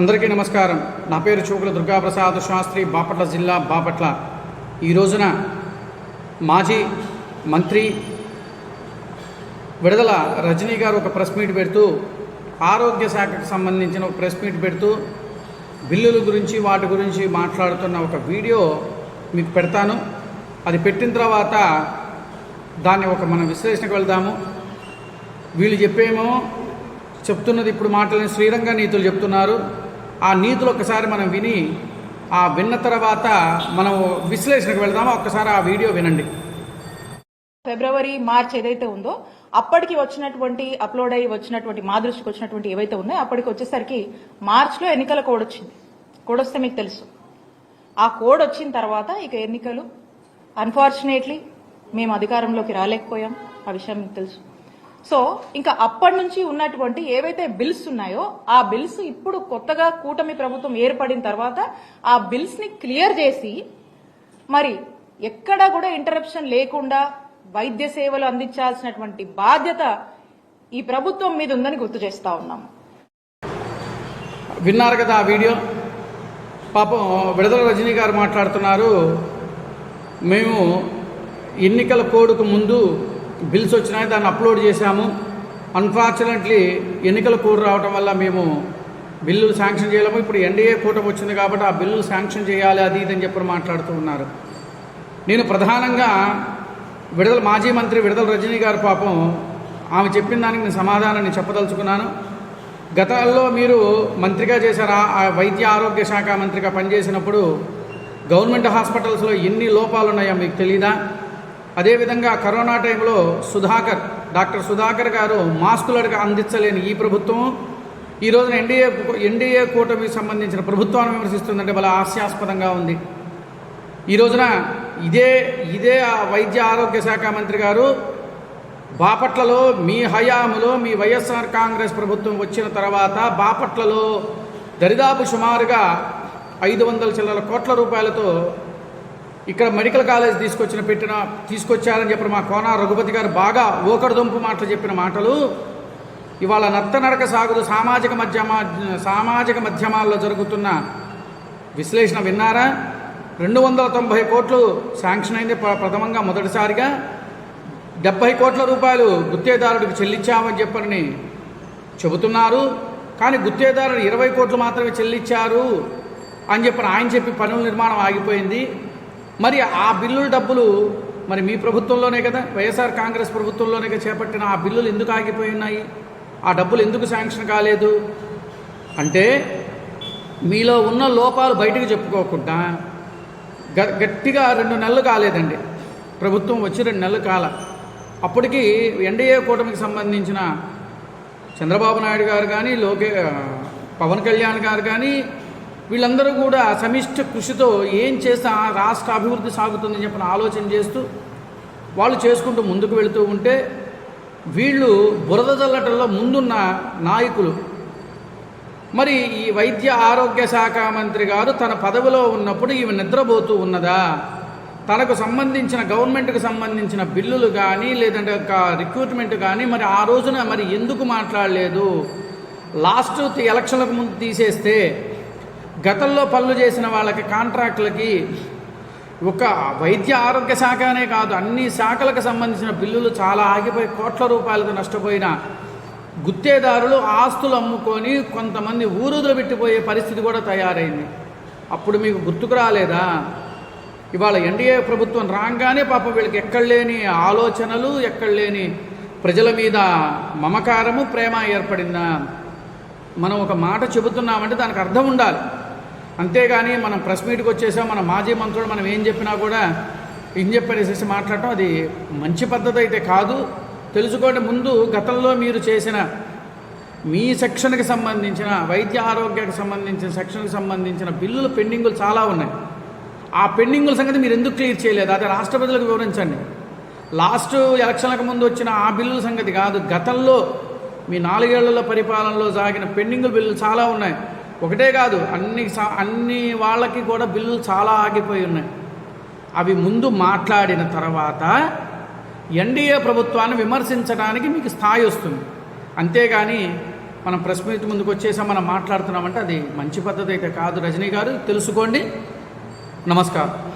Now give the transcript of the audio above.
అందరికీ నమస్కారం. నా పేరు చూకుల దుర్గాప్రసాద్ శాస్త్రి బాపట్ల జిల్లా బాపట్ల. ఈ రోజున మాజీ మంత్రి విడుదల రజనీ గారు ఒక ప్రెస్ మీట్ పెడుతూ ఆరోగ్య శాఖకు సంబంధించిన ఒక ప్రెస్ మీట్ పెడుతూ బిల్లుల గురించి వాటి గురించి మాట్లాడుతున్న ఒక వీడియో మీకు పెడతాను. అది పెట్టిన తర్వాత దాన్ని ఒక మనం విశ్లేషణకు వెళ్దాము. వీళ్ళు చెప్పేమో చెప్తున్నది ఇప్పుడు మాట్లాడిన శ్రీరంగ నీతులు చెప్తున్నారు. ఆ నీతులు ఒకసారి మనం విని ఆ విన్న తర్వాత మనం విశ్లేషణకు వెళ్దామో? ఒక్కసారి ఆ వీడియో వినండి. ఫిబ్రవరి మార్చ్ ఏదైతే ఉందో అప్పటికి వచ్చినటువంటి అప్లోడ్ అయ్యి వచ్చినటువంటి మా దృష్టికి వచ్చినటువంటి ఏవైతే ఉన్నాయో అప్పటికి వచ్చేసరికి మార్చ్లో ఎన్నికల కోడ్ వచ్చింది. కోడ్ వస్తే మీకు తెలుసు. ఆ కోడ్ వచ్చిన తర్వాత ఇక ఎన్నికలు అన్ఫార్చునేట్లీ మేము అధికారంలోకి రాలేకపోయాం. ఆ విషయం మీకు తెలుసు. సో ఇంకా అప్పటి నుంచి ఉన్నటువంటి ఏవైతే బిల్స్ ఉన్నాయో ఆ బిల్స్ ఇప్పుడు కొత్తగా కూటమి ప్రభుత్వం ఏర్పడిన తర్వాత ఆ బిల్స్ని క్లియర్ చేసి మరి ఎక్కడా కూడా ఇంటరప్షన్ లేకుండా వైద్య సేవలు అందించాల్సినటువంటి బాధ్యత ఈ ప్రభుత్వం మీద ఉందని గుర్తు చేస్తా ఉన్నాము విన్నారు కదా ఆ వీడియో? పాపం విడుదల రజనీ గారు మాట్లాడుతున్నారు మేము ఎన్నికల కోడ్కు ముందు బిల్స్ వచ్చినాయి దాన్ని అప్లోడ్ చేశాము. అన్ఫార్చునేట్లీ ఎన్నికల కోడ్ రావటం వల్ల మేము బిల్లులు శాంక్షన్ చేయలేము. ఇప్పుడు ఎన్డీఏ కూటమి వచ్చింది కాబట్టి ఆ బిల్లులు శాంక్షన్ చేయాలి అది ఇది అని చెప్పి మాట్లాడుతూ ఉన్నారు. నేను ప్రధానంగా విడుదల మాజీ మంత్రి విడుదల రజనీ గారు పాపం ఆమె చెప్పిన దానికి నేను సమాధానాన్ని చెప్పదలుచుకున్నాను. గతంలో మీరు మంత్రిగా చేశారా? ఆ వైద్య ఆరోగ్య శాఖ మంత్రిగా పనిచేసినప్పుడు గవర్నమెంట్ హాస్పిటల్స్లో ఎన్ని లోపాలు ఉన్నాయో మీకు తెలీదా? అదేవిధంగా కరోనా టైంలో సుధాకర్ డాక్టర్ సుధాకర్ గారు మాస్కులకు అందించలేని ఈ ప్రభుత్వం ఈ రోజున ఎన్డీఏ ఎన్డీఏ కూటమికి సంబంధించిన ప్రభుత్వాన్ని విమర్శిస్తుందంటే బల హాస్యాస్పదంగా ఉంది. ఈ రోజున ఇదే ఇదే ఆ వైద్య ఆరోగ్య శాఖ మంత్రి గారు బాపట్లలో మీ హయాములో మీ వైఎస్ఆర్ కాంగ్రెస్ ప్రభుత్వం వచ్చిన తర్వాత బాపట్లలో దరిదాపు సుమారుగా ఐదు వందల చిల్లర కోట్ల రూపాయలతో ఇక్కడ మెడికల్ కాలేజ్ తీసుకొచ్చిన పెట్టిన తీసుకొచ్చారని చెప్పిన మా కోన రఘుపతి గారు బాగా ఓకరదొంపు మాటలు చెప్పిన మాటలు. ఇవాళ నత్తనడక సాగుదు సామాజిక మధ్యమా సామాజిక మాధ్యమాల్లో జరుగుతున్న విశ్లేషణ విన్నారా? రెండు వందల తొంభై కోట్లు శాంక్షన్ అయింది ప్రథమంగా మొదటిసారిగా. డెబ్బై కోట్ల రూపాయలు గుత్తేదారుడికి చెల్లించామని చెప్పని చెబుతున్నారు. కానీ గుత్తేదారుడు ఇరవై కోట్లు మాత్రమే చెల్లించారు అని చెప్పిన ఆయన చెప్పి పనుల నిర్మాణం ఆగిపోయింది. మరి ఆ బిల్లుల డబ్బులు మరి మీ ప్రభుత్వంలోనే కదా? వైఎస్ఆర్ కాంగ్రెస్ ప్రభుత్వంలోనే చేపట్టిన ఆ బిల్లులు ఎందుకు ఆగిపోయి ఉన్నాయి? ఆ డబ్బులు ఎందుకు శాంక్షన్ కాలేదు? అంటే మీలో ఉన్న లోపాలు బయటకు చెప్పుకోకుండా గ- గట్టిగా రెండు నెలలు కాలేదండి. ప్రభుత్వం వచ్చి రెండు నెలలు కాల. అప్పటికి ఎన్డీఏ కూటమికి సంబంధించిన చంద్రబాబు నాయుడు గారు కానీ లోకే పవన్ కళ్యాణ్ గారు కానీ వీళ్ళందరూ కూడా సమిష్ట కృషితో ఏం చేస్తే ఆ రాష్ట్ర అభివృద్ధి సాగుతుందని చెప్పిన ఆలోచన చేస్తూ వాళ్ళు చేసుకుంటూ ముందుకు వెళుతూ ఉంటే వీళ్ళు బురద జల్లటంలో ముందున్న నాయకులు. మరి ఈ వైద్య ఆరోగ్య శాఖ మంత్రి గారు తన పదవిలో ఉన్నప్పుడు ఈమె నిద్రపోతూ ఉన్నదా? తనకు సంబంధించిన గవర్నమెంట్కి సంబంధించిన బిల్లులు కానీ లేదంటే ఒక రిక్రూట్మెంట్ కానీ మరి ఆ రోజున మరి ఎందుకు మాట్లాడలేదు? లాస్ట్ ఎలక్షన్లకు ముందు తీసేస్తే గతంలో పనులు చేసిన వాళ్ళకి కాంట్రాక్టులకి ఒక వైద్య ఆరోగ్య శాఖ అనే కాదు అన్ని శాఖలకు సంబంధించిన బిల్లులు చాలా ఆగిపోయి కోట్ల రూపాయలతో నష్టపోయిన గుత్తేదారులు ఆస్తులు అమ్ముకొని కొంతమంది ఊరుదులు పెట్టిపోయే పరిస్థితి కూడా తయారైంది. అప్పుడు మీకు గుర్తుకు రాలేదా? ఇవాళ ఎన్డీఏ ప్రభుత్వం రాగానే పాప వీళ్ళకి ఎక్కడ లేని ఆలోచనలు ఎక్కడ లేని ప్రజల మీద మమకారము ప్రేమ ఏర్పడిందా? మనం ఒక మాట చెబుతున్నామంటే దానికి అర్థం ఉండాలి. అంతేగాని మనం ప్రెస్ మీట్కి వచ్చేసాం మన మాజీ మంత్రులు మనం ఏం చెప్పినా కూడా ఏం చెప్పేసేసి మాట్లాడటం అది మంచి పద్ధతి అయితే కాదు. తెలుసుకోండి ముందు గతంలో మీరు చేసిన మీ సెక్షన్కి సంబంధించిన వైద్య ఆరోగ్యానికి సంబంధించిన సెక్షన్కి సంబంధించిన బిల్లులు పెండింగులు చాలా ఉన్నాయి. ఆ పెండింగుల సంగతి మీరు ఎందుకు క్లియర్ చేయలేదు? అదే రాష్ట్ర ప్రజలకు వివరించండి. లాస్ట్ ఎలక్షన్లకు ముందు వచ్చిన ఆ బిల్లుల సంగతి కాదు. గతంలో మీ నాలుగేళ్ళలో పరిపాలనలో సాగిన పెండింగుల బిల్లులు చాలా ఉన్నాయి. ఒకటే కాదు అన్ని సా- అన్ని వాళ్ళకి కూడా బిల్లులు చాలా ఆగిపోయి ఉన్నాయి. అవి ముందు మాట్లాడిన తర్వాత ఎన్డీఏ ప్రభుత్వాన్ని విమర్శించడానికి మీకు స్థాయి వస్తుంది. అంతేగాని మనం ప్రెస్ మీట్ ముందుకు వచ్చేసాం మనం మాట్లాడుతున్నామంటే అది మంచి పద్ధతి అయితే కాదు. రజనీ గారు తెలుసుకోండి. నమస్కారం.